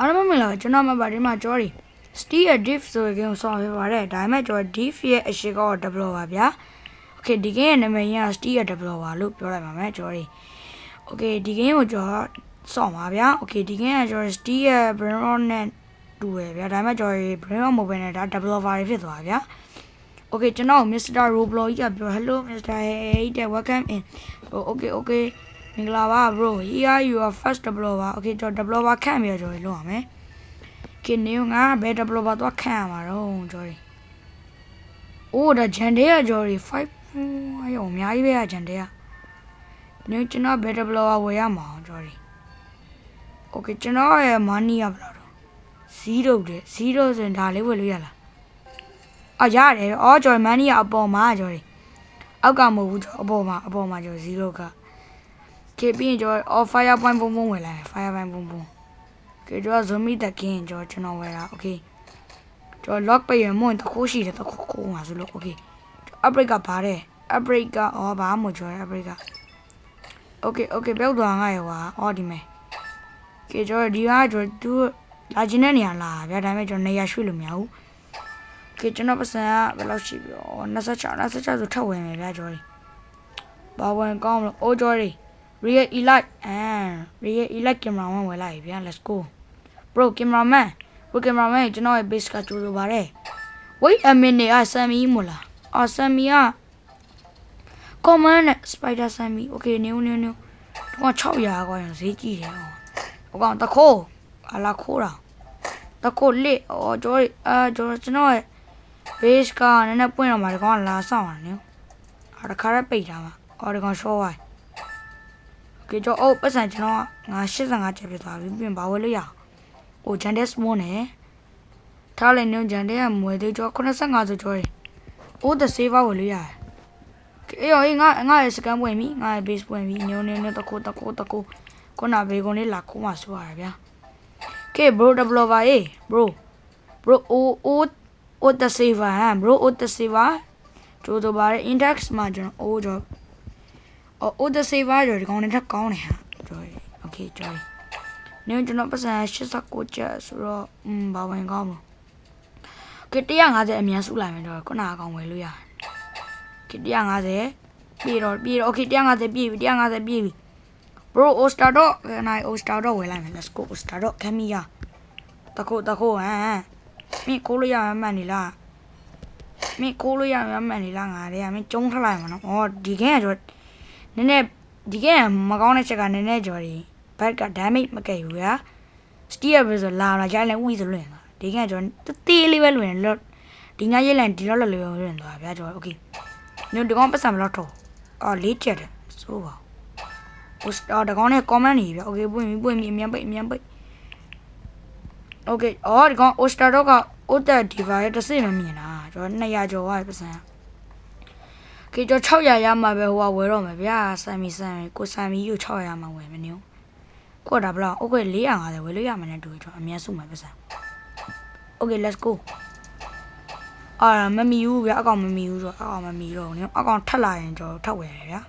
အားလုံးမင်္ဂလာပါကျွန်တော်မှပါဒီမှာကျော်ရီ Steel ရဲ့ diff ဆိုတဲ့ game ကိုဆောင်းပြပါတယ်ဒါပေမဲ့ကျွန်တော် diff ရဲ့အရှိကော developer ပါဗျာ Okay ဒီ game ရဲ့နာမည်က Steel ရဲ့ developer လို့ပြောလိုက်ပါမယ်ကျော်ရီ Okay ဒီ game ကိုကျွန်တော်ဆောင်းပါဗျာ Okay ဒီ game ကကျွန်တော် Steel ရဲ့ Brainrot နဲ့တူရယ်ဗျာဒါပေမဲ့ကျွန်တော် Brainrot mobile နဲ့ဒါ developer တွေဖြစ်သွားဗျာ Okay ကျွန်တော် Mr. Roblox ကြီးကပြော Hello Mr. Hey welcome in Oh, Okay okay မင်္ဂလာပါ bro here you are first developer okay ကျွန်တော် developer ခန့်ပြီးတော့ကျွန်တော်လုပ်ရမယ် okay နေငါဘယ် developer တော့ခန့်ရမှာတော့ကျွန်တော်အိုးဒါဂျန်တဲ့ကကျွန်တော်5အယောအများကြီးပဲဂျန်တဲ့ကနေကျွန်တော်ဘယ် developer ဝယ်ရမှာကျွန်တော် okay ကျွန်တော်ရဲ့ money ရဘယ်လောက်တော့0တဲ့0ဆိုရင်ဒါလေးဝယ်လို့ရလားအာရတယ်အော်ကျွန်တော် money ကအပေါ်မှာကျွန်တော်အောက်ကမဟုတ်ဘူးကျွန်တော်အပေါ်မှာအပေါ်မှာကျွန်တော်0က ကေပြီးရင်ကျွန်တော်အော် fire point ပုံပုံဝင်လာတယ် fire point ပုံပုံကေကျွန်တော် zombie တကင်းကျွန်တော်ကျွန်တော်ဝယ်တာ okay ကျွန်တော် lock ပိတ်ရမွန်းတခိုးရှိတယ်တခိုးခိုးမှာဆိုလို့ okay upgrade ကဘာတဲ့ upgrade ကအော်ဘာမှမကျော်ရ upgrade က okay okay ပြောက်သွားငါရောဟာအော်ဒီမဲ့ကေကျွန်တော်ဒီကကျွန်တော်သူလာခြင်းတဲ့နေရာလာဗျာဒါပေမဲ့ကျွန်တော်နေရာရွှေ့လို့မရဘူးကေကျွန်တော်ပတ်စံကဘယ်လောက်ရှိပြီဩ26 26ဆိုထပ်ဝင်မယ်ဗျာကျွန်တော်ဘာဝင်ကောင်းမလို့အိုးကျော်ရီ real elite and real elite cameraman ဝယ်လိုက်ပြီဗျာ let's go bro cameraman bro cameraman ကျွန်တော်ရဲ့ base ကကြိုးဆိုပါတယ် wait a minute အဆမ်မီမလားအဆမ်မီက command နဲ့ spider ဆမ်မီ okay နင်းနင်းနင်းတော့600ကွာဈေးကြည့်တယ်ဟိုကောင်တခိုးအလာခိုးတာတခိုးလက်အော်ကျွန်တော်အာကျွန်တော်ကျွန်တော်ရဲ့ base ကနည်းနည်းပွင့်တော့မှာဒီကောင်ကလာဆောင်တာနော်အာတခါရက်ပိတ်တာမှာအော်ဒီကောင် show ဝိုင်း Okay ကျွန်တော်အုပ်ပတ်စံကျွန်တော်ငါ85ချက်ဖြစ်သွားပြီပြင်ဘာဝဲလို့ရအောင်။ဟိုဂျန်ဒက်စမွန်နဲ့ထားလိုက်နေဂျန်ဒက်ကမွေသေးကျွန်တော်85ဆိုကျော်တယ်။အိုး the saver ဝယ်လို့ရတယ်။အေးရောအေးငါငါရဲ့စကန်ပွင့်ပြီငါရဲ့ base ပွင့်ပြီညုံနေနေတကူတကူတကူခုနဘေကုန်လေးလာခိုးမှဆိုရဗျာ။ Okay bro developer အေး bro bro အိုးအိုးအိုး the saver ဟမ် bro အိုး the saver ကျိုးတော့ပါ index မှာကျွန်တော်အိုးကျွန်တော် အော် order saver ရောဒီကောင်နဲ့ထပ်ကောင်းတယ်ဟာကျော်ရ okay ကျော်ရနင်ကျွန်တော်ပတ်စံ89ကျပ်ဆိုတော့อืมဘာဝင်ကောင်းမလို့ okay 150အမြန်စုလိုက်မယ်တော့ခုနအကောင်ဝယ်လို့ရတယ် okay 150ပြေတော့ပြေတော့ okay 150ပြေပြီ150ပြေပြီ bro oster တော့နိုင် oster တော့ဝယ်လိုက်မယ် let's go oster တော့ခမီးရတခုတခုဟမ်ဟမ်မင်းကိုလို့ရမှန်နေလားမင်းကိုလို့ရမှန်နေလားငါတွေကမင်းကျုံးထလိုက်မှာနော်ဩဒီကင်းကကျော် နည်းနည်းဒီကဲမကောင်းတဲ့ချက်ကနည်းနည်းကြော်ဒီဘက်က damage မကဲဘူးဗျာ steer ပဲဆိုလာလာကြိုင်လဲဝီဆိုလွင်သွားဒီကဲကြော်တေးလေးပဲလွင်လော့ဒီညရေးလိုက်ဒီလော့လော့လေးပဲလွင်သွားဗျာကြော် okay ညဒီကောင်ပတ်စံမလို့တော့အော်လေးချက်တယ်ဆိုပါဟိုအော်ဒီကောင်နဲ့ comment နေဗျာ okay ပွင့်ပြီပွင့်ပြီအမြန်ပိတ်အမြန်ပိတ် okay အော်ဒီကောင် oster dog က otter diva ရဲ့တစ်စိမမြင်တာကြော်200ကျော်သွားပြီပတ်စံ ကေကျော်600ရမှာပဲဟိုကဝယ်တော့မယ်ဗျာဆမ်မီဆမ်မီကိုဆမ်မီကို600ရမှာဝယ်မနေဘူးကိုဒါဘလောက်โอเค450ဝယ်လို့ရမယ်နဲ့တူကျော်အများစုမှာပဲဆန် Okay let's go အာမမီဘူးဗျာအကောင်မမီဘူးဆိုတော့အကောင်မမီတော့ဘူးအကောင်ထက်လာရင်ကျော်ထက်ဝယ်တယ်ဗျာ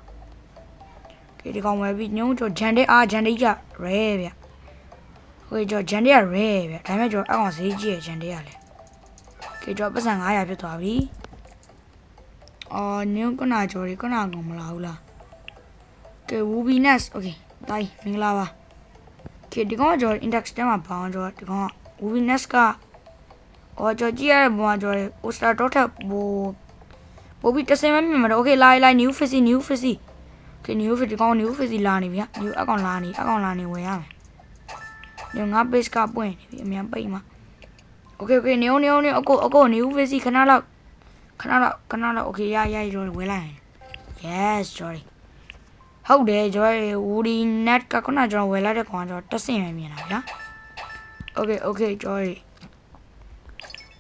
ကေဒီကောင်ဝယ်ပြီးညုံကျော်ဂျန်တဲ့အာဂျန်တဲ့ကရဲဗျာโอเคကျော်ဂျန်တဲ့ကရဲဗျာဒါပေမဲ့ကျော်အကောင်ဈေးကြီးရဂျန်တဲ့ကလည်းကေကျော်ပတ်စံ900ဖြစ်သွားပြီ အော်နင်းကနာကျော်ရီကနာကောင်မလာဘူးလားကဲ Wubiness okay တိုင်းမင်္ဂလာပါကဲဒီကောင်ကကျော် index ထဲမှာဘောင်းကျော်ဒီကောင်က Wubiness ကအော်ကျော်ကြည့်ရတဲ့ဘုံကကျော်ရီ Oster dot ထက်ဘိုးပို့ပြီးတစ်စင်မမြင်မှာတော့ okay လာလာ new face new face okay new face ဒီကောင် new face လာနေပြီ new အကောင်လာနေအကောင်လာနေဝင်ရမယ်ညငါ base ကပွင့်နေပြီအမြန်ပိတ်မှာ okay okay new new new အကိုအကို new face ခဏလောက် ခဏတော့ခဏတော့ okay ရရကျွန်တော်ဝင်လိုက် yes sorry ဟုတ်တယ်ကျွန်တော် woody net ကခုနကျွန်တော်ဝယ်လိုက်တဲ့ကောင်ကကျွန်တော်တက်ဆင်ရမြင်တာဗျာ okay okay ကျွန်တော်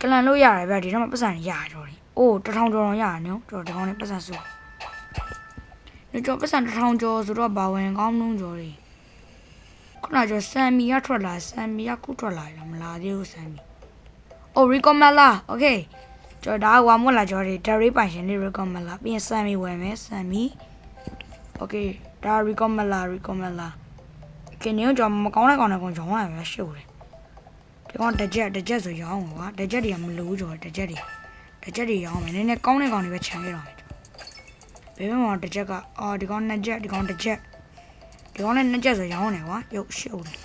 ကလန်လို့ရတယ်ဗျာဒီတော့မှပတ်စံရရကျွန်တော်အိုးတထောင်ကျော်တော့ရရနော်ကျွန်တော်ဒီကောင်နဲ့ပတ်စံစုကျွန်တော်ပတ်စံတထောင်ကျော်ဆိုတော့ဘာဝင်ကောင်းလုံးကျော်တွေခုနကျွန်တော်ဆမ်မီကထွက်လာဆမ်မီကခုထွက်လာတယ်မလားသေးဘူးဆမ်မီအိုး recommend လာ okay ကျွန်တော်ဒါကဝါမွတ်လာကြော်တွေဒါရေးပိုင်ရှင်လေး recommend လာပြီးရင်စံမီဝယ်မယ်စံမီ okay ဒါ recommend လာ recommend လာကင်းရောကျွန်တော်မကောင်းတဲ့ကောင်တဲ့ကောင်ရောင်းရမှာရှုပ်တယ်ဒီကောင်တစ်ချက်တစ်ချက်ဆိုရောင်းကွာတစ်ချက်တွေကမလို့ကြော်တစ်ချက်တွေတစ်ချက်တွေရောင်းမယ်နည်းနည်းကောင်းတဲ့ကောင်တွေပဲခြံခဲ့တော့မယ်ဘယ်ဘက်မှာတစ်ချက်ကအော်ဒီကောင်နှစ်ချက်ဒီကောင်တစ်ချက်ဒီကောင်လည်းနှစ်ချက်ဆိုရောင်းနေကွာရုပ်ရှုပ်တယ်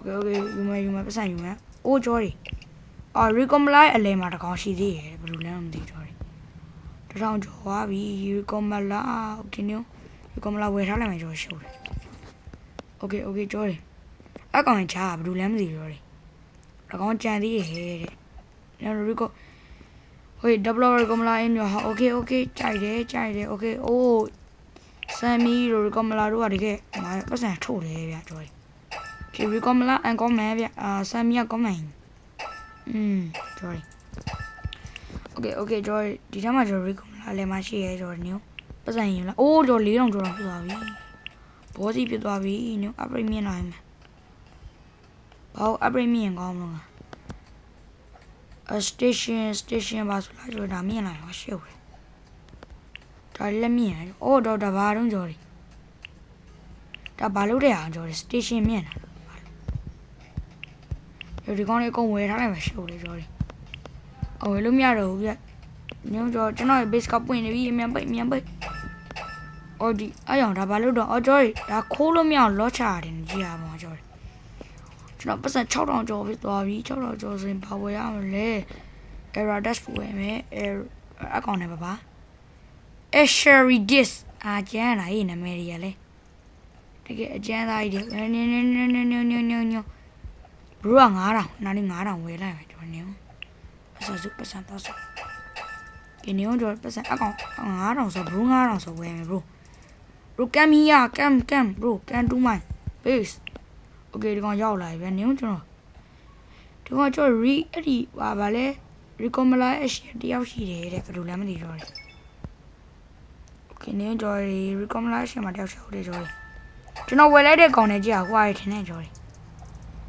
okay okay ယူမယ်ယူမယ်ပတ်စံယူမယ်အိုးကြော်တွေ အော် recommend အလဲမှာတကောင်ရှိသေးတယ်ဘယ်လိုလဲမသိတော့ဘူးတထောင်ကျော်သွားပြီ recommend โอเคညို recommend ဝယ်ထားလိုက်မှကျော်ရှုပ်တယ် okay okay ကျော်တယ်အကောင်ချာဘယ်လိုလဲမသိတော့ဘူးတကောင်ကြံသေးတယ်တဲ့နော် recommend ဟို developer recommend in your okay okay ကြိုက်တယ်ကြိုက်တယ် okay အိုးဆမ်မီတို့ recommend တို့ကတကယ်ပတ်စံထုတ်တယ်ဗျကျော်တယ် okay recommend and comment ဗျအာဆမ်မီက comment อืม sorry okay okay ကျွန်တော်ဒီထဲမှာကျွန်တော် record လာလဲမရှိရဲကျွန်တော်ညပတ်စံရင်လားအိုးကျွန်တော်၄တောင်ကျွန်တော်ဖြစ်သွားပြီဘောစီဖြစ်သွားပြီညအပရိမြင်လာရင်ဘောအပရိမြင်ကောင်းမလို့ငါ a station station ပါဆိုလားကျွန်တော်ဒါမြင်လာရောရှေ့ဦးဒါလက်မြင်ရအော်တော့ဒါဘာတော့ကြော်တယ်ဒါဘာလို့တဲ့အောင်ကြော်တယ် station မြင်တာ ဒီကောင်လေးအကုန်ဝယ်ထားလိုက်မှရှို့လေကြော်လေးအော်ဝယ်လို့မရတော့ဘူးဗျညို့ကြော်ကျွန်တော်ရဲ့ base ကပွင့်နေပြီအမြန်ပိတ်အမြန်ပိတ်အော်ဒီအယောင်ဒါဘာလို့တော့အော်ကြော်ဒါခိုးလို့မရအောင်လော့ချရတယ်ကြည့်ရမှာကြော်ကျွန်တော်ပတ်စံ6000ကျော်ဖြစ်သွားပြီ6000ကျော်ဆိုရင်ဘာဝယ်ရမလဲ error dash ဝယ်မယ် error အကောင့်နဲ့ပါပါ ashery dis အာကျန်လာရေးနာမည်ရလေတကယ်အကျန်သားကြီးတွေညညညညညညည ဘရိုက9000နားလေး9000ဝယ်လိုက်မယ်ကျွန်တော်နေအောင်အစစုပတ်စံတော့ဆိုကင်းနေအောင်ကျွန်တော်ပတ်စံအကောင်9000ဆိုဘရို9000ဆိုဝယ်မယ်ဘရိုဘရို come here come come bro can do my base okay ဒီကောင်ရောက်လာပြီဗျနေအောင်ကျွန်တော်ဒီကောင်ကျွန်တော် re အဲ့ဒီဟာဗာလဲ recommended action တယောက်ရှိတယ်တဲ့ဘယ်လိုလဲမသိတော့ဘူးခင်းနေကြော်ရီ recommendation မှာတယောက်ချက်ဟုတ်တယ်ကြော်ရီကျွန်တော်ဝယ်လိုက်တဲ့ကောင်နဲ့ကြည့်ရဟိုအရင်ထင်နေကြော်ရီ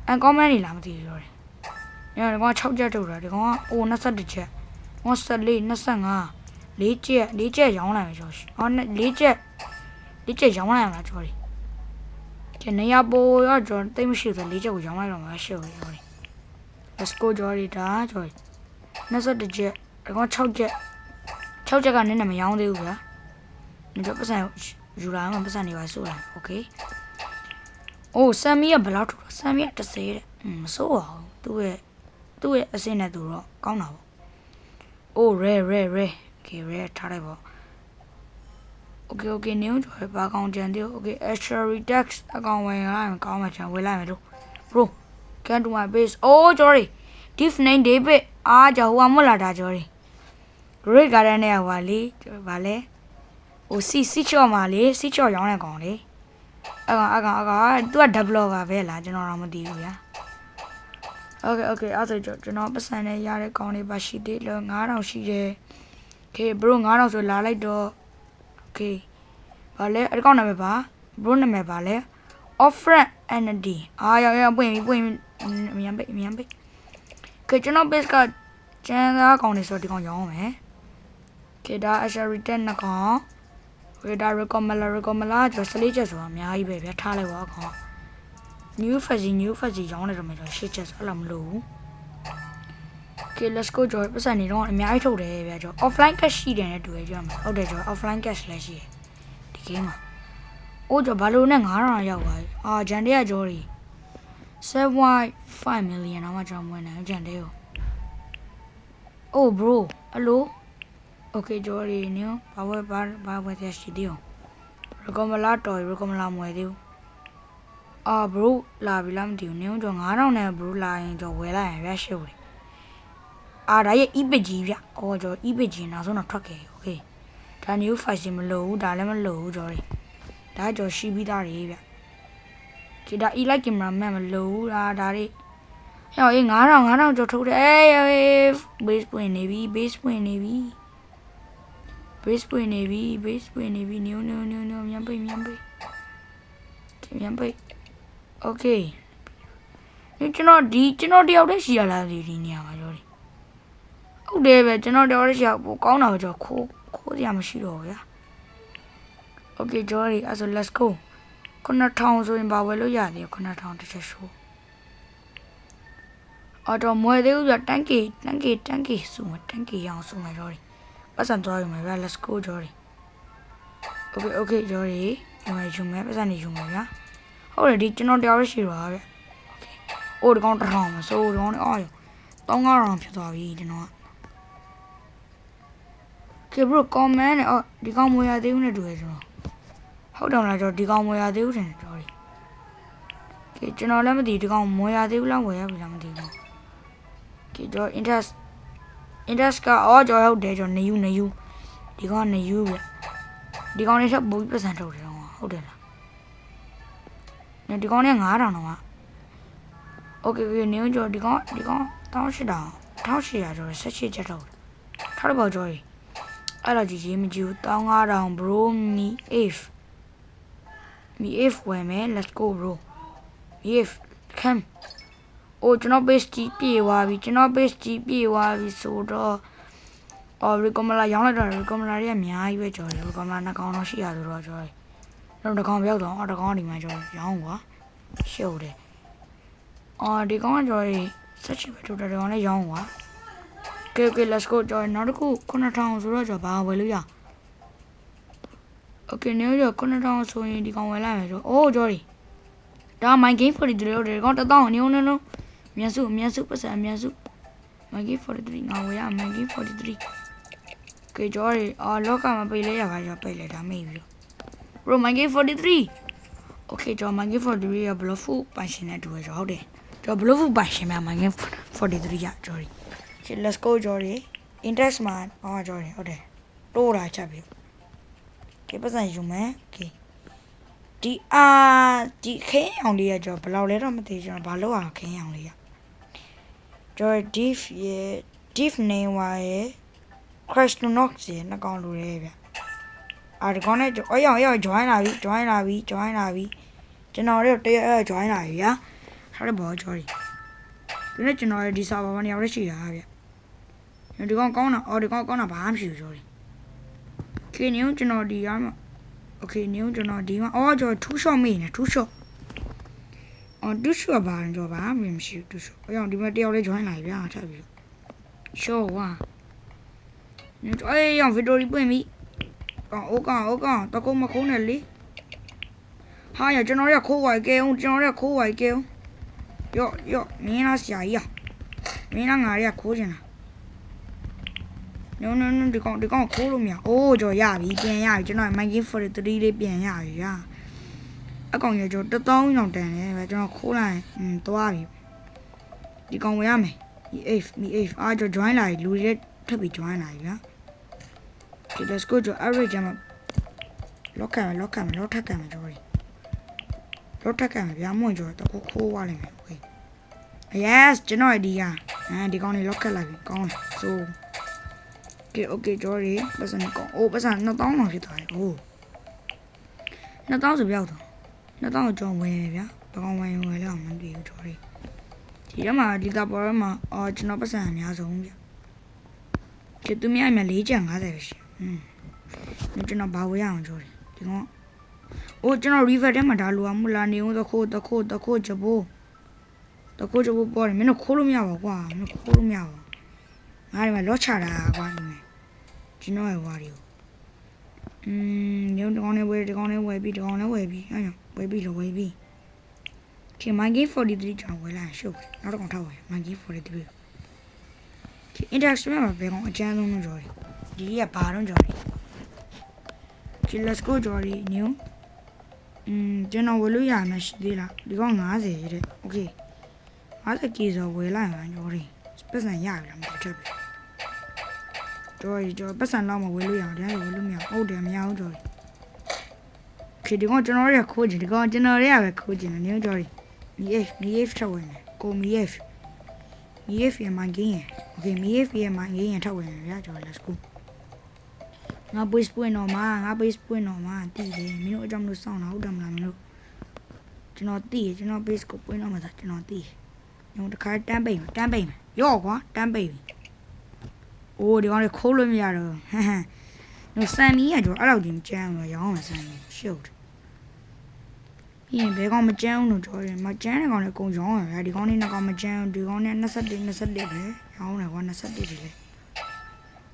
အန်ကောမန်နေလားမသိဘူးကျွန်တော်ညဒီကောင်6ချက်ထုတ်တာဒီကောင်ကအို21ချက်ဟော14 25 4ချက်4ချက်ရောင်းလိုက်မယ်ကျွန်တော်ဟော4ချက်4ချက်ရောင်းလိုက်မှာကျွန်တော် ကျနေရပိုရောကျွန်တော်တိတ်မရှိဘူးလေးချက်ကိုရောင်းလိုက်တော့မှာရှုပ်ရော် Let's go ဂျော်ရီဒါဂျော်ရီ21ချက်အကောင်6ချက်6ချက်ကနည်းနည်းမရောင်းသေးဘူးဗျာဒီတော့ပတ်စံယူလာမှပတ်စံနေပါဆိုးလာโอเค အိုးဆမ်မီကဘယ်လောက်ထူဆမ်မီက30တဲ့မဆိုးပါဘူးသူ့ရဲ့သူ့ရဲ့အစင်းနဲ့သူတော့ကောင်းတာပေါ့အိုး rare rare rare okay rare ထားလိုက်ပေါ့ Okay okay နင်းကျော်ဘာကောင်ကြံသေး Okay Ashery Tax အကောင်ဝင်ရရင်ကောင်းမှချန်ဝေးလိုက်မယ်လို့ Bro can to my base Oh sorry diff name David အားကြော်ဟိုမလာတာ sorry Great Garden နဲ့ဟိုလေဗာလဲဟိုစီစီချော့မှာလေစီချော့ရောင်းတဲ့ကောင်လေ အကောင်အကောင်အကောင်သူက developer ပဲလားကျွန်တော်တော့မသိဘူးဗျာ Okay okay အဲ့ဒါကျွန်တော်ပတ်စံနဲ့ရတဲ့ကောင်လေးပါရှိသေးလို့9000ရှိတယ် Okay bro 9000ဆိုလာလိုက်တော့ okay ဘာလဲအကောင့်နာမည်ပါဘရိုနာမည်ပါလဲ offer entity အာရရပွင့်ပြီပွင့်ပြီအမြန်ပိတ်အမြန်ပိတ်ကဲကျွန်တော် base ကကျန်သားကောင်နေဆိုဒီကောင်ရောင်းမယ်ကေဒါ asher return နှစ်ကောင် ဝေဒါ recommend recommend ကျော်စလေးချက်ဆိုတာအများကြီးပဲဗျထားလိုက်ပါကောင် new fuzzy new fuzzy ရောင်းလိုက်တော့မယ်ကျော်ရှစ်ချက်ဆိုအဲ့လိုမလို့ဘူး Okay let's go ကျော်ပတ်စံနေတော့အများကြီးထုတ်တယ်ဗျကျော် offline cash ရှိတယ်နဲ့တူရကြမှာဟုတ်တယ်ကျော် offline cash လည်းရှိတယ်ဒီ game မှာအိုးကျော်ဘာလို့နဲ့9000ရောက်သွားပြီအာဂျန်တေးကကျော်ရီ7.5 million တော့မှကျွန်တော်ဝင်နေဂျန်တေးကို Oh bro hello Okay ကျော်ရီနင်ဘာဝဲဘာဘာဝဲသက်ရှိသေးအောင် recommend လာတော် recommend လာမွယ်သေးဘူးအာ bro လာပြီလားမသိဘူးနင်ကျော်9000နဲ့ bro လာရင်ကျော်ဝယ်လိုက်ရင်ဗျရှုပ်တယ်အာဒါရဲ့ ebit ကြီးဗျ။အော်ကျော် ebit ကြီးနောက်ဆုံးတော့ထွက်ခဲ့။ Okay ။ဒါ new file ရှင်မလို့ဘူးဒါလည်းမလို့ဘူးကျော်လေး။ဒါကျော်ရှိပြီးသားတွေဗျ။ဒီဒါ e-light camera man မလို့ဘူးဒါဒါတွေ။ဟဲ့အေး9000 9000ကျော်ထုတ်တယ်။အေးအေး base ပွင့်နေပြီ base ပွင့်နေပြီ။ base ပွင့်နေပြီ base ပွင့်နေပြီ new new new new မြန်ပိတ်မြန်ပိတ်။မြန်ပိတ်။ Okay ။ဒီကျွန်တော်ဒီကျွန်တော်တယောက်တည်းရှိရလားဒီဒီနေရာမှာကျော်လေး။ဟုတ်တယ်ပဲကျွန်တော်တော်ရရှိပိုကောင်းတာပဲကျွန်တော်ခိုးခိုးစရာမရှိတော့ဘူးဗျာ Okay Jory အဲ့ဆို let's go 9000ဆိုရင်ပါဝယ်လို့ရတယ်9000တစ်ချက်ရှိုးအော်တော့မွေသေးဘူးဆိုတန်ကီတန်ကီတန်ကီစုမတန်ကီရအောင်စုမကြော်ရီ ပတ်စံသွားယူမယ်ဗျာ let's go ကြော်ရီ okay okay ကြော်ရီယူမယ်ယူမယ်ပတ်စံနေယူမယ်ဗျာဟုတ်တယ်ဒီကျွန်တော်တရားရရှိတော့ဗျာ okay အိုးဒီကောင်တစ်ထောင်မစိုးဒီကောင်နဲ့အော်တောင်းကားရောင်ဖြစ်သွားပြီကျွန်တော်က okay bro comment နဲ့အော်ဒီကောင်မွေရသေးဘူးနဲ့တူရကျွန်တော်ဟုတ်တယ်မလားကျွန်တော်ဒီကောင်မွေရသေးဘူးထင်တယ်ကြော်ရီ okay ကျွန်တော်လည်းမသိဒီကောင်မွေရသေးဘူးလားဝယ်ရပြီလားမသိဘူး okay ကျွန်တော် interest interest ကအော်ကျွန်တော်ဟုတ်တယ်ကျွန်တော်နေယူနေယူဒီကောင်ကနေယူဗျဒီကောင်လေးထပ်ပို့ပြီးပတ်စံထုတ်တယ်တော့ဟုတ်တယ်လားညဒီကောင်နဲ့9000တော့မှာ okay okay နေကျွန်တော်ဒီကောင်ဒီကောင်1800 1800ကျော်18ချက်ထုတ်ထားတော့ကျော်ကြီးအဲ့လိုကြီးရေးမကြည့်ဘူး15000 bro me if me if ဝယ်မယ် let's go bro me if come အိုကျွန်တော် base ကြီးပြေသွားပြီကျွန်တော် base ကြီးပြေသွားပြီဆိုတော့အော် recommend လာရောင်းလိုက်တော့ recommend လာတွေကအများကြီးပဲကျော်တယ် recommend နှစ်ကောင်တော့ရှိရဆိုတော့ကျော်တယ်တော့တစ်ကောင်ပြောက်တော့အော်တစ်ကောင်ဒီမှာကျော်ရောင်းကွာရှုပ်တယ်အော်ဒီကောင်ကကျော်တယ်ဆက်ချပဲထုတ်တယ်ဒီကောင်လည်းရောင်းကွာ okay okay let's go ကျော်နောက်တစ်ခု9000ဆိုတော့ကျော်ဘာဝယ်လို့ရ okay နေကျော်9000ဆိုရင်ဒီကောင်ဝယ်လိုက်မယ်ကျော်အိုးကျော်ဒီဒါ my game 43လို့ဒီကောင်1000နေဦးနေ လုံးမြန်စုမြန်စုပတ်စံမြန်စု my game 43ငါဝယ်ရ my game 43 okay ကျော်ဒီအော်လောကမှာပိတ်လဲရပါကျော်ပိတ်လဲဒါမေ့ပြီ bro my game 43 okay ကျော် my game 43ရ bluff ပိုင်ရှင်နဲ့တူရကျော်ဟုတ်တယ်ကျော် bluff ပိုင်ရှင်များ my game 43ရကျော်ဒီ okay let's go ကျော်ဒီ interest မှာအော်ကျော်ဒီဟုတ်တယ်တိုးတာချက်ပြီ okay ပတ်စံယူမယ် okay ဒီအာဒီခင်းအောင်လေးရကျော်ဘယ်လောက်လဲတော့မသိကျွန်တော်ဘာလို့အောင်ခင်းအောင်လေးရ ကျော် diff ရ diff name ဝါရ crash to knock ရနှစ်ကောင်လိုရဲဗျအာဒီကောင်နဲ့အော်ရောင်ရောင် join လာပြီ join လာပြီ join လာပြီကျွန်တော်တို့တရရ join လာပြီဗျာထားရဘောကျော်ဒီဒီနေ့ကျွန်တော်ရဲ့ဒီ server မှာနေရာရရှိတာဗျဒီကောင်ကောင်းတာအော်ဒီကောင်ကောင်းတာဘာမှမရှိဘူးကျော်ဒီခေနေကျွန်တော်ဒီရမှာ โอเคနေဦးကျွန်တော်ဒီမှာအော်ကျွန်တော်2 shot မေးနေ2 shot အော်2 shot ဘာလဲကျွန်တော်ဘာမှမရှိဘူး2 shot အရင်ဒီမှာတယောက်လေး join လာပြီဗျာထပ်ပြီး shot ဝါနေအေးရောင် victory ပွင့်ပြီကောင်အိုးကောင်အိုးကောင်တကုတ်မခုံးနဲ့လေဟာရကျွန်တော်ရခိုးဝိုင်ကဲအောင်ကျွန်တော်ရခိုးဝိုင်ကဲအောင်ယော့ယော့မင်းလားဆရာကြီးอ่ะမင်းလားငါရခိုးချင်တာ no no no ဒီကောင်ဒီကောင်ခိုးလို့မရအိုးကြော်ရပြီပြန်ရပြီကျွန်တော် Mikey 43လေးပြန်ရပြီဟာ အကောင်ရကြော်တသောင်းအောင်တန်တယ်ပဲကျွန်တော်ခိုးလိုက်อืมသွားပြီဒီကောင်ဝင်ရမယ် EF me if အားကြော် join လာပြီလူတွေထပ်ပြီး join လာပြီဗျာဒီ let's go ကြော် average မှာ lock ကမယ် lock ကမယ် lock ထပ်ကမယ်ကြော်ရီ lock ထပ်ကမယ်ဗျာမွန်ကြော်တော့ခိုးသွားလိမ့်မယ် okay yes ကျွန်တော် idea အဲဒီကောင်လေး lock ကလိုက်ပြီကောင်းတယ် so okay okay ကြော်ရီပတ်စံကောင်းအိုးပတ်စံ2000လောက်ဖြစ်သွားတယ်အိုး2000ဆိုပြောက်တော့ 2000ကိုကြော်ဝင်ရဗျာဘကောင်ဝင်ဝင်လောက်မသိဘူးကြော်ရီဒီထဲမှာဒီကပေါ်ထဲမှာအော်ကျွန်တော်ပတ်စံအများဆုံးဗျကျသူများအမြ4ကျန်50ပဲရှိอืมကျွန်တော်ဘာဝယ်ရအောင်ကြော်ရီဒီကောင်အိုးကျွန်တော် river ထဲမှာဒါလိုအောင်မလာနေဦးတခိုးတခိုးတခိုးချဘိုးတခိုးချဘိုးပေါ်တယ်မင်းတို့ခိုးလို့မရပါဘူးကွာမင်းတို့ခိုးလို့မရပါဘူးငါဒီမှာလော့ချတာကွာဒီမှာကျွန်တော်ရဲ့ဝါရီကို อืมညောင်းတကောင်နဲ့ဝယ်တကောင်နဲ့ဝယ်ပြီးတကောင်နဲ့ဝယ်ပြီးအဲ့ညဝယ်ပြီးလို့ဝယ်ပြီးခင်မိုင်းဂေး43ကျောင်းဝယ်လာရှုပ်နောက်တစ်ကောင်ထောက်ဝယ်မိုင်းဂေး43ခင် interaction မှာဘယ်ကောင်အကျန်းဆုံးလို့ကြော်တယ်ဒီကဘာတော့ကြော်တယ်ခင် let's go ကြော်တယ် new อืมကျွန်တော်ဝယ်လို့ရမှာရှိသေးလားဒီကောင်90ရတဲ့ okay 50 k ဆိုဝယ်လိုက်မှာကြော်တယ်ပတ်စံရပြီလားမသိချက် တော်ကြီးကျွန်တော်ပတ်စံတော့မဝေးလို့ရအောင်တရားတော်ဝေးလို့မရအောင်ဟုတ်တယ်မရဘူးတော်ကြီးခေဒီကောင်ကျွန်တော်တွေကခိုးကျင်ဒီကောင်ကျွန်တော်တွေကပဲခိုးကျင်တယ်နော်တော်ကြီး MF MF ထောက်ဝင်တယ်ကို MF MF ရမှငင်းရယ် Okay MF ရမှငင်းရယ်ထောက်ဝင်တယ်ဗျာကျွန်တော် let's go ငါ base point တော့မှာငါ base point တော့မှာတည်တယ်မင်းတို့အကြောင်းမလို့စောင့်တာဟုတ်တယ်မလားမင်းတို့ကျွန်တော်တည်ကျွန်တော် base ကို point တော့မှာဆိုကျွန်တော်တည်ညုံတစ်ခါတန်းပိတ်မယ်တန်းပိတ်မယ်ရော့ကွာတန်းပိတ်ပြီ အိုးဒီကောင်လေးခိုးလို့မရတော့ဟမ်ဟမ်ညစံနီးကကြောအဲ့လောက်ကြီးမကြမ်းဘူးရောင်းအောင်စံနီးရှုပ်တယ်ပြီးရင်ဘဲကောင်မကျန်းဘူးလို့ပြောတယ်မကျန်းတဲ့ကောင်လည်းကုန်ရောင်းရဗျာဒီကောင်လေးနှစ်ကောင်မကျန်းဘူးဒီကောင်နဲ့21 21ပဲရောင်းတယ်ကွာ21ဒီလေ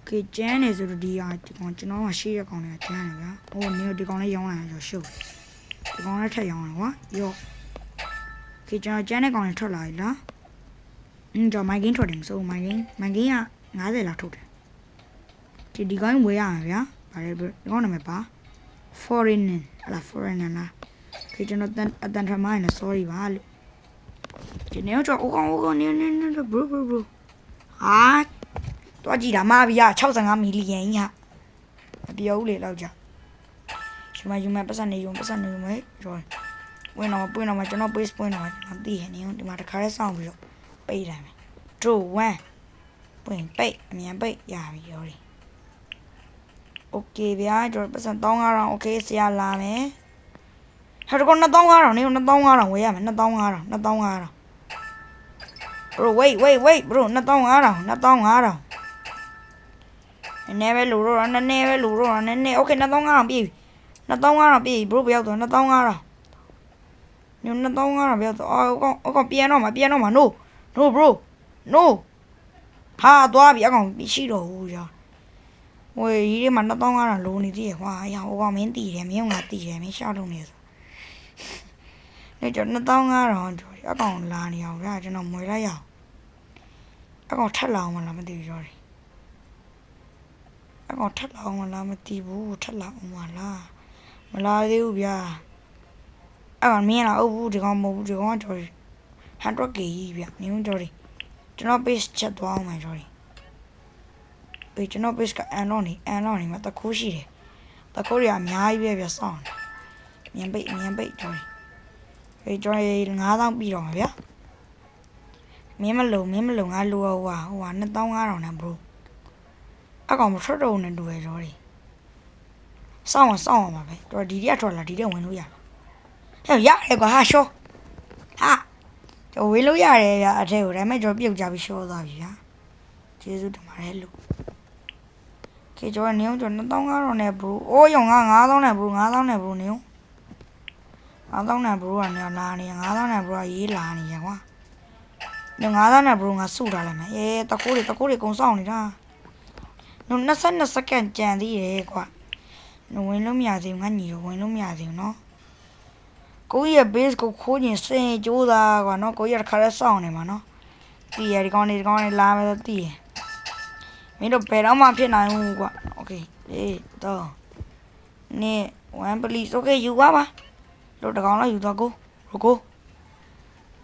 ကေကျန်းနေဆိုတော့ဒီဟာဒီကောင်ကျွန်တော်ကရှိရကောင်လေးကျန်းတယ်ဗျာဟိုနေဒီကောင်လေးရောင်းလာရောရှုပ်ဒီကောင်လည်းထက်ရောင်းတယ်ကွာရောကေကျွန်တော်ကျန်းတဲ့ကောင်လေးထွက်လာပြီလားအင်းကျွန်တော်မိုင်ကင်းထွက်တယ်မစိုးမိုင်ကင်းမိုင်ကင်းက 90လောက်ထုတ်တယ်ဒီဒီကောင်ဝေးရမှာဗျာဗါလေဒီကောင်နာမည်ပါ foreigner ဟလာ foreigner လားခေကျွန်တော်တန်အတန်ထမိုင်းနဲ့ sorry ပါလို့ဒီနေ့တော့အိုကောင်အိုကောင်နေနေနေ bro bro bro ဟာတော့ကြည့်တာမဗျာ65မီလီယံကြီးဟာမပြောဘူးလေတော့ကြာရှင်မယူမပတ်စံနေယူပတ်စံနေယူမယ်ကျော်ဝင်တော့ပွင့်တော့မှကျွန်တော် base ပွင့်တော့မှကျွန်တော်သိရနေအောင်ဒီမှာတစ်ခါလေးစောင့်ပြီးတော့ပိတ်တိုင်းမယ် draw 1 ပွင့်ပိတ်အမြန်ပိတ်ရပြီရောဒီโอเคဗျာကျွန်တော်ပတ်စံ3500 โอเคဆရာလာမယ် ဟဲ့တော့2500နေ2500ဝယ်ရမယ်2500 2500 bro wait wait wait bro 2500 2500နည်းနည်းပဲလူတော့နည်းနည်းပဲလူတော့နည်းနည်း okay 2500ပြည့်ပြီ2500ပြည့်ပြီ bro ဘယ်ရောက်တော့2500ည2500ဘယ်ရောက်တော့အော်ကောင်အကောင်ပြန်တော့မှာပြန်တော့မှာ no no bro no ဟာသွားပြီအကောင်ရှိတော့ဘူးရောဝေးကြီးတွေမှာ2500လိုနေသေးရကွာအရာဟိုကောင်မင်းတီးတယ်မင်းကငါတီးတယ်မင်းရှောက်လို့နေဆိုနေကျွန်တော်2500ကျော်ဒီအကောင်လာနေအောင်ဗျာကျွန်တော်မွေလိုက်ရအောင်အကောင်ထက်လာအောင်မလားမသိဘူးကျော်ဒီအကောင်ထက်လာအောင်မလားမသိဘူးထက်လာအောင်မလားမလာသေးဘူးဗျာအကောင်မင်းလာအုပ်ဘူးဒီကောင်မဟုတ်ဘူးဒီကောင်ကကျော်ဒီ 100k ကြီးဗျနင်းကျော်ဒီ ကျွန်တော် base ချက်သွားအောင်မယ်ကျော်ဒီအေးကျွန်တော် base ကအန်တော့နေအန်တော့နေမှာတခိုးရှိတယ်တခိုးတွေအများကြီးပဲဗျစောင်းနေမြန်ပိတ်မြန်ပိတ်ကျော်ဒီေကျွန်တော်9000ပြီးတော့မှာဗျာမင်းမလုံမင်းမလုံငါလိုဟိုဟာဟိုဟာ2500နဲ့ bro အကောင်မထွက်တော့နဲ့တူရတော့ဒီစောင်းအောင်စောင်းအောင်ပါပဲတော်ဒီရက်ထွက်လာဒီရက်ဝင်လို့ရဟဲ့ရတယ်ကွာဟာရှောဟာ ကျွန်တော်ဝင်လို့ရတယ်ဗျာအထဲကိုဒါပေမဲ့ကျွန်တော်ပြုတ်ကြပြီးရှောသွားပြီဗျာကျေးဇူးတင်ပါတယ်လို့ကေကျွန်တော်နေအောင်ကျွန်တော်2500နဲ့ bro အိုးရောငါ9000နဲ့ bro 9000နဲ့ bro နေအောင်ငါးသောင်းနဲ့ဘရိုကနေလာနေငါးသောင်းနဲ့ဘရိုကရေးလာနေရကွာညငါးသောင်းနဲ့ဘရိုကစုထားလိုက်မယ်အေးတကိုးတွေတကိုးတွေကုံဆောင်နေတာည22စက္ကန့်ကြံသေးတယ်ကွာညဝင်လို့မရသေးဘူးငါညီတော့ဝင်လို့မရသေးဘူးနော် ကိုကြီးရဲ့ base ကိုခိုးကျင်စင်ကြိုးစားကွာနော်ကိုကြီးကတခါလဲစောင့်နေမှာနော်ပြီးရဒီကောင်နေဒီကောင်နေလာမယ်တော့သိရမင်းတို့ဘယ်တော့မှဖြစ်နိုင်ဘူးကွာ okay လေးတော့နေ1 please okay ယူသွားပါလို့တကောင်တော့ယူသွားကိုရကို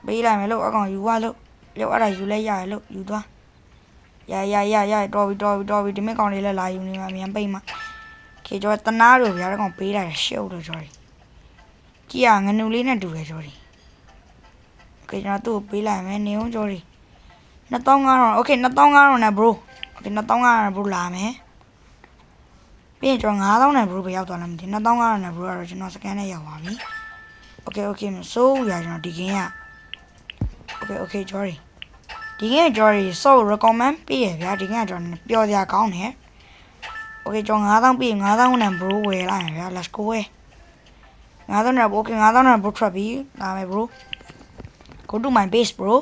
ပေးလိုက်မယ်လို့အကောင်ယူသွားလို့လို့အဲ့ဒါယူလဲရရလို့ယူသွားရရရရတော်ပြီတော်ပြီတော်ပြီဒီမဲ့ကောင်လေးလည်းလာယူနေမှာမြန်ပိတ်မှာခေကျော်တနာတို့ဗျာတကောင်ပေးလိုက်ရှုပ်တော့ကြော် ကြီးကြည်ရငနူလေးနဲ့တူတယ်ကျော်ကြီးခေကျွန်တော်သူ့ကိုပေးလိုက်မယ်နေအောင်ကျော်ကြီး2500 okay 2500နဲ့ bro okay 2500နဲ့ bro လာမယ်ပြီးရင်ကျွန်တော်9000နဲ့ bro ပဲရောက်သွားလားမသိ2500နဲ့ bro ကတော့ကျွန်တော်စကန်နဲ့ရောက်ပါပြီ okay okay မစိုးရကျွန်တော်ဒီကင်းက okay okay sorry ဒီကင်း sorry so recommend ပေးရဗျာဒီကင်းကကျွန်တော်ပျော်စရာကောင်းတယ် okay ကျွန်တော်9000ပြီး9000နဲ့ bro ဝယ်လိုက်ရဗျာ let's go ဝယ် 9000နဲ့ okay 9000နဲ့ bro ထွက်ပြီဒါမယ် bro go to my base bro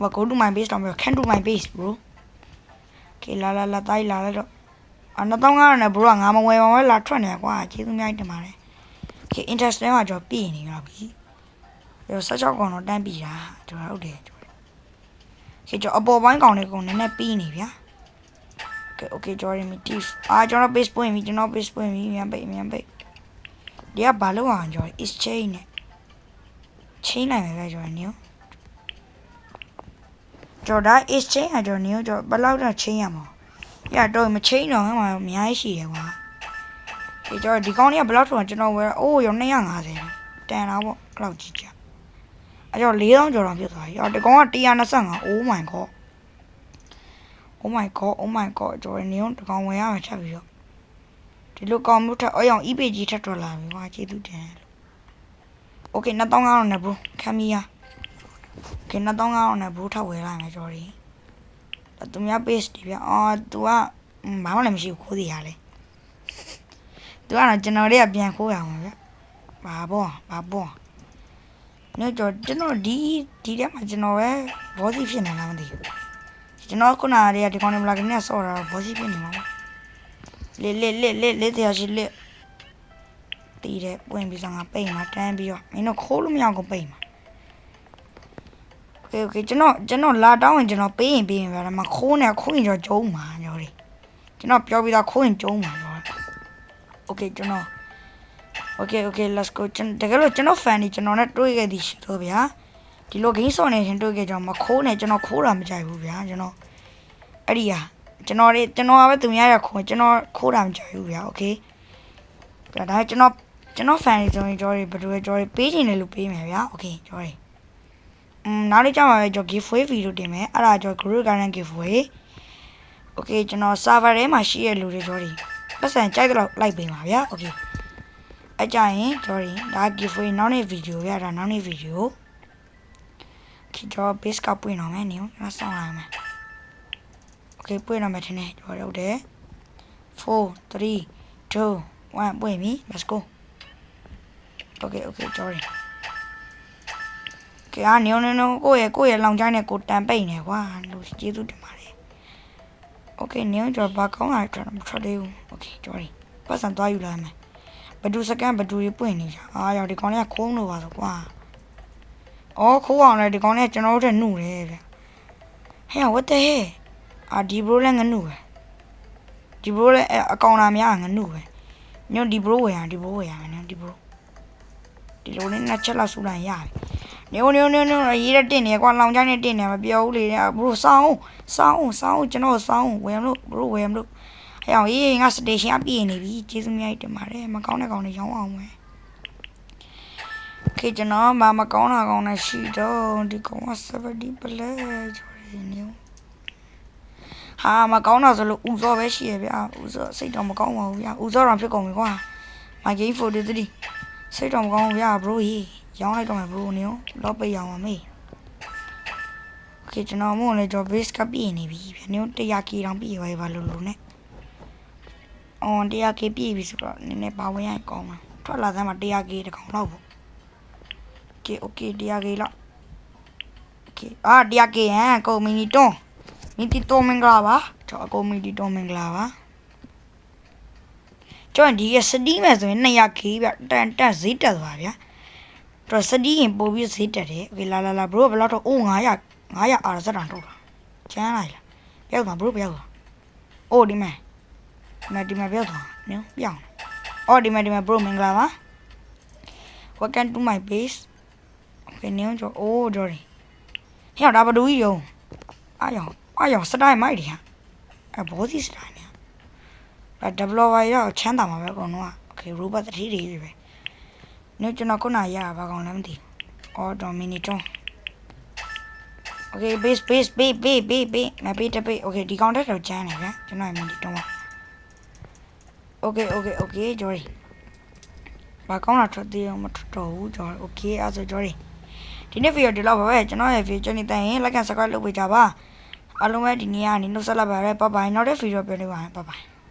well go to my base တော့မ can to my base bro okay လာလာလာတိုင်းလာလိုက်တော့အ2500နဲ့ bro ကငါမဝယ်ပါဘူးလာထွက်နေကွာကျေးဇူးများတင်ပါတယ် okay interest ထဲမှာကျွန်တော်ပြည်နေကြပြီရော16ကောင်တော့တန်းပြည်တာကျွန်တော်ဟုတ်တယ်ကျွန်တော် okay ကျွန်တော်အပေါ်ပိုင်းကောင်လေးကောင်နည်းနည်းပြီးနေဗျာ okay okay ကျွန်တော် primitive အာကျွန်တော် base point ပြီကျွန်တော် base point ပြီမြန်ပိတ်မြန်ပိတ် ဒီကဘာလို့အောင်ကျွန်တော် is chain နဲ့ chain နိုင်မယ်ပဲကျွန်တော် new ကျွန်တော်ဒါ is chain ကကျွန်တော် new ကျွန်တော်ဘယ်လောက်တော့ chain ရမှာရတော့မ chain တော့ဟဲ့မှာအများကြီးရှိတယ်ကွာဒီကျွန်တော်ဒီကောင်းလေးကဘယ်လောက်ထောင်ကျွန်တော်ဝယ်အိုးရော250တန်တာပေါ့အဲ့လောက်ကြီးကြအဲ့တော့4000ကျော်တော့ပြတ်သွားပြီအော်ဒီကောင်က125 oh my god oh my god oh my god ကျွန်တော်နေအောင်ဒီကောင်ဝယ်ရမှာချက်ပြီးတော့ ဒီလိုကောင်မျိုးထက်အအောင် eBay ကြီးထက်ထွက်လာပြီကွာကျေးဇူးတင်တယ်လို့ okay 2500နဲ့ bro ခံမီရ okay 2500နဲ့ bro ထပ်ဝယ်လိုက်မယ်ကျွန်တော်ဒီသူများ base ဒီဗျအော် तू ကဘာမှလည်းမရှိဘူးခိုးစီရလဲသူကတော့ကျွန်တော်လေးကပြန်ခိုးရအောင်ဗျဘာပေါ့ဘာပေါ့ညကျော်ကျွန်တော်ဒီဒီထဲမှာကျွန်တော်ပဲဘောစီဖြစ်နေလားမသိဘူးကျွန်တော်ခုနကတည်းကဒီကောင်နေမလာကနေဆော့တာဘောစီဖြစ်နေမှာပါ လေလေလေလေလေတရားရှိလေတီးတဲ့ပွင့်ပြီးစငါပိတ်မှာတန်းပြီးတော့မင်းတို့ခိုးလို့မရအောင်ကိုပိတ်မှာโอเคโอเคကျွန်တော်ကျွန်တော်လာတောင်းရင်ကျွန်တော်ပေးရင်ပေးရင်ပဲဒါမှခိုးနေခိုးရင်ကျွန်တော်ကျုံးမှာညော်လေးကျွန်တော်ပြောပြီးသားခိုးရင်ကျုံးမှာညော်โอเคကျွန်တော် Okay okay let's go ကျွန်တကယ်လို့ကျွန်တော် fan နေကျွန်တော်နဲ့တွေ့ခဲ့သည်ရှိတော့ဗျာဒီလို game ဆော့နေချင်းတွေ့ခဲ့ကြတော့မခိုးနဲ့ကျွန်တော်ခိုးတာမကြိုက်ဘူးဗျာကျွန်တော်အဲ့ဒီဟာ ကျွန်တော်လေးကျွန်တော်ကပဲသူများရခိုးကျွန်တော်ခိုးတာမကြိုက်ဘူးဗျာ okay ဒါဒါကျွန်တော်ကျွန်တော် fan နေဆိုရင်ကျော်ရီဘယ်လိုလဲကျော်ရီပေးချင်တယ်လို့ပေးမယ်ဗျာ okay ကျော်ရီอืมနောက်လေးကြောက်ပါပဲကျော် giveaway video တင်မယ်အဲ့ဒါကျော် group garden giveaway okay ကျွန်တော် server ထဲမှာရှိရလူတွေကျော်ရီပတ်စံကြိုက်တော့လိုက်ပေးပါဗျာ okay အကြရင်ကျော်ရင်ဒါ giveaway နောက်နေ့ဗီဒီယိုရတာနောက်နေ့ဗီဒီယိုခေကျော် base ကပွင့်တော့မယ်နင်ကျွန်တော်စောင့်လိုက်မယ် okay ပွင့်တော့မယ်ထင်တယ်ကျော်ရုပ်တယ်4 3 2 1ပွင့်ပြီ let's go okay okay ကျော်ရင်ကဲအားနင်နင်ကိုယ့်ရဲ့ကိုယ့်ရဲ့လောင်ချိုင်းနဲ့ကိုတန်ပိတ်နေကွာလူကျေးဇူးတင်ပါတယ် okay နင်ကျော်ဘာကောင်းလာတယ်မထွက်သေးဘူး okay ကျော်ရင်ပတ်စံသွားယူလာမယ်ဘဒူစကန်ဘဒူကြီးပွင့်နေကြအာရောက်ဒီကောင်လေးကခိုးလို့ပါဆိုကွာအော်ခိုးအောင်လေဒီကောင်လေးကကျွန်တော်တို့ထက်နှုတ်တယ်ဗျဟဲ့ what the hell အာဒီဘရိုလည်းငနှုတ်ပဲဒီဘရိုလည်းအကောင်လာများငနှုတ်ပဲညွန့်ဒီဘရိုဝယ်ရဒီဘရိုဝယ်ရမယ်ညွန့်ဒီဘရိုဒီလိုနဲ့နှစ်ချက်လောက်ဆူလိုက်ရတယ်နေနေနေနေရေးရတင်နေကွာလောင်ချိုင်းနဲ့တင်နေမပြောဘူးလေဘရိုစောင်းစောင်းစောင်းကျွန်တော်စောင်းဝယ်မလို့ဘရိုဝယ်မလို့အဲ့အောင်ရေးငါစတေရှင်အပြည့်နေပြီကျေးဇူးများတင်ပါတယ်မကောင်းတဲ့ကောင်တွေရောင်းအောင်မယ်ခေကျွန်တော်မမကောင်းတာကောင်းတာရှိတော့ဒီကောင်က70ပလဲကျော်ရင်းနေ ဟာမကောင်းတော့ဆိုလို့ဦးစောပဲရှိရဗျာဦးစောစိတ်တော့မကောင်းပါဘူးဗျာဦးစောတော့ဖြစ်ကုန်ပြီကွာ my game 43စိတ်တော့မကောင်းဘူးဗျာ bro ကြီးရောင်းလိုက်တော့မယ် bro နေရောတော့ပိတ်ရအောင်ပါမေး okay ကျွန်တော်မို့လဲကျွန်တော် base ကပြည့်နေပြီဗျာနေရော100 k တောင်ပြည့်သွားပြီဗျာလုံးလုံးနဲ့ on 100 k ပြည့်ပြီဆိုတော့နည်းနည်းပါဝင်ရကောင်းမှာထွက်လာစမ်းမှာ100 k တကောင်လောက်ပေါ့ okay okay 100 k လောက် okay အာ100 k ဟမ်ကုန်မီနီတွန်း မီတီတွန်းမင်္ဂလာပါကျွန်တော်ကိုမီတီတွန်းမင်္ဂလာပါကျွန်တော်ဒီရစတီးမယ်ဆိုရင် 200k ဗျတန်တက်ဈေးတက်သွားဗျာတော့စတီးရင်ပို့ပြီးဈေးတက်တယ် okay လာလာလာ bro ဘယ်လောက်တော့အိုး900 900အာစက်တောင်ထုတ်တာကျန်းလိုက်လားပြောက်သွား bro ပြောက်သွားအိုးဒီမဲ့ဒီမှာဒီမှာပြောက်သွားနော်ပြောင်းအော်ဒီမှာဒီမှာ bro မင်္ဂလာပါ welcome to my base okay နင်းကျော်အိုးကျော်ရီဟဲ့ဒါဘဒူကြီးယုံအားရော င်အားရောင်စတိုင်မိုက်တယ်ဟာအဘောစီစတိုင်เนี่ยဒါ developer ရောက်ချမ်းသာမှာပဲအကုန်လုံးอ่ะ okay robot တတိတွေကြီးပဲနင်းကျွန်တော်ခုနရဘာကောင်လဲမသိအော်တော့ mini တွန်း okay base base base base base base မပေးတပေး okay ဒီကောင်တက်တော့ချမ်းတယ်ဗျာကျွန်တော် mini တွန်းပါ okay okay okay ဂျော်ရီဘာကောင်းတာထွက်သေးအောင်မထွက်တော့ဘူးဂျော်ရီ okay အဲ့ဆိုဂျော်ရီဒီနေ့ဗီဒီယိုဒီလောက်ပါပဲကျွန်တော်ရဲ့ဗီဒီယိုကြည့်နေတဲ့ရင် like and subscribe လုပ်ပေးကြပါ အားလုံးပဲဒီနေ့ကနေနှုတ်ဆက်လိုက်ပါရယ်ဘိုင်ဘိုင်နောက်တဲ့ဗီဒီယိုပြန်နေပါမယ်ဘိုင်ဘိုင်